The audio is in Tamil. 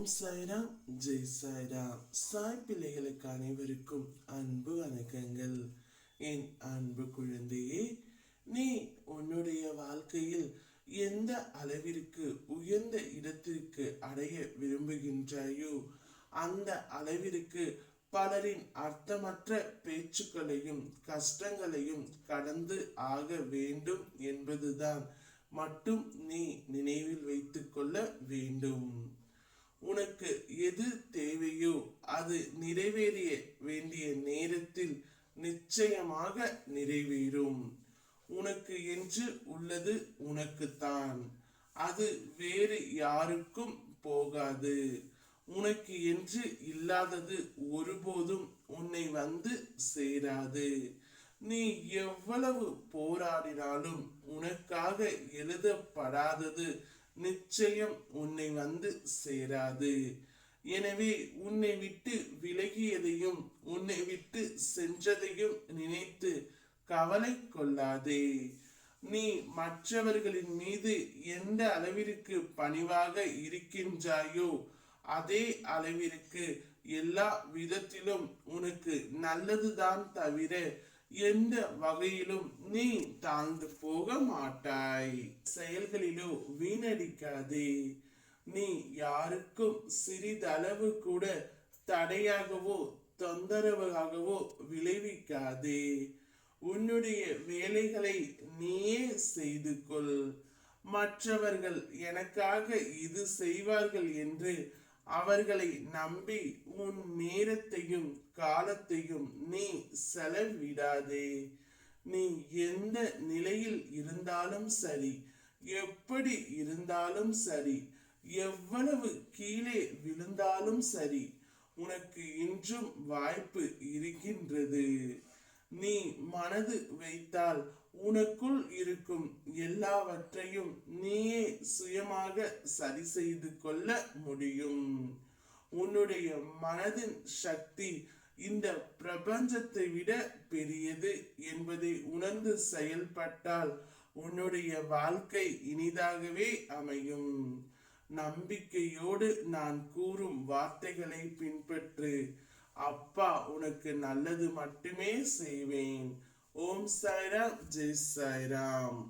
ஓம் சாய்ராம் ஜெய் சாய்ராம் சாய் பிள்ளைகளுக்கு அனைவருக்கும் அன்பு வணக்கங்கள். என் அன்பு குழந்தையே நீ உன்னுடைய வாழ்க்கையில் எந்த அளவிற்கு உயர்ந்த இடத்திற்கு அடைய விரும்புகின்றாயோ அந்த அளவிற்கு பலரின் அர்த்தமற்ற பேச்சுக்களையும் கஷ்டங்களையும் கடந்து ஆக வேண்டும் என்பதுதான் மட்டும் நீ நினைவில் வைத்துக்கொள்ள வேண்டும். உனக்கு எது தேவையோ அது நிறைவேறிய வேண்டிய நேரத்தில் நிச்சயமாக நிறைவேறும். உனக்கு என்று உள்ளது உனக்குத்தான். அது வேறு யாருக்கும் போகாது. உனக்கு என்று இல்லாதது ஒருபோதும் உன்னை வந்து சேராது. நீ எவ்வளவு போராடினாலும் உனக்காக எழுதப்படாதது நிச்சயம் உன்னை வந்து சேராது. எனவே உன்னை விட்டு விலகியதையும் உன்னை விட்டு சென்றதையும் நினைத்து கவலை கொள்ளாதே. நீ மற்றவர்களின் மீது எந்த அளவிற்கு பணிவாக இருக்கின்றாயோ அதே அளவிற்கு எல்லா விதத்திலும் உனக்கு நல்லதுதான் தவிர எந்த வகையிலும் நீ தாழ்ந்து போக மாட்டாய். செயல்களிலோ வீணடிக்காதே. நீ யாருக்கும் சிறிதளவு கூட தடையாகவோ தொந்தரவாகவோ விளைவிக்காதே. உன்னுடைய வேலைகளை நீயே செய்து கொள் மற்றவர்கள் எனக்காக இது செய்வார்கள் என்று அவர்களை நம்பி உன் நேரத்தையும் காலத்தையும் நீ செலவிடாதே. நீ எந்த நிலையில் இருந்தாலும் சரி எப்படி இருந்தாலும் சரி எவ்வளவு கீழே விழுந்தாலும் சரி உனக்கு இன்றும் வாய்ப்பு இருக்கின்றது. நீ மனது வைத்தால் உனக்குள் இருக்கும் எல்லாவற்றையும் நீயே சுயமாக சரி செய்து கொள்ள முடியும். உன்னுடைய மனதின் சக்தி இந்த பிரபஞ்சத்தை விட பெரியது என்பதை உணர்ந்து செயல்பட்டால் உன்னுடைய வாழ்க்கை இனிதாகவே அமையும். நம்பிக்கையோடு நான் கூறும் வார்த்தைகளை பின்பற்று. அப்பா உனக்கு நல்லது மட்டுமே செய்வேன். ஓம் சாய்ராம் ஜெய் சாய்ராம்.